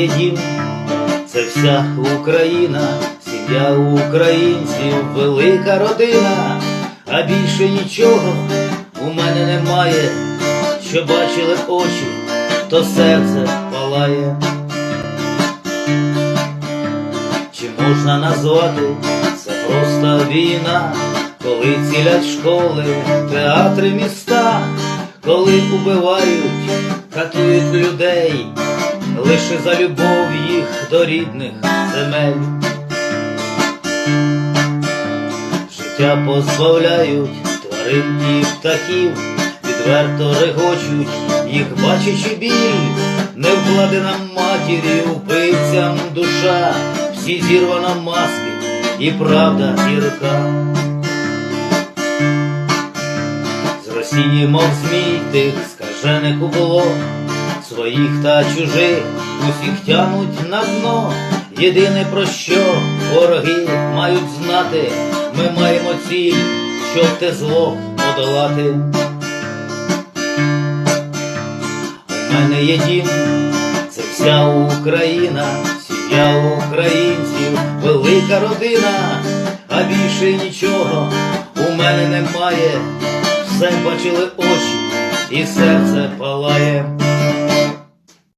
є це вся Україна, сім'я українців, велика родина, а більше нічого у мене немає, що бачили очі, то серце палає. Чи можна назвати це просто війна, коли цілять школи, театри, міста, коли убивають, катують людей, лише за любов їх до рідних земель. Життя позбавляють тварин і птахів, відверто регочуть, їх бачачи біль, не вкладена матір'ю вбивцям душа, всі зірвано маски, і правда гірка. З Росії, мов змій, тих скажених у було, своїх та чужих усіх тянуть на дно. Єдине про що вороги мають знати, ми маємо ціль, щоб те зло подолати. У мене є дім, це вся Україна, сім'я українців, велика родина, а більше нічого у мене немає. Все бачили очі, і серце палає.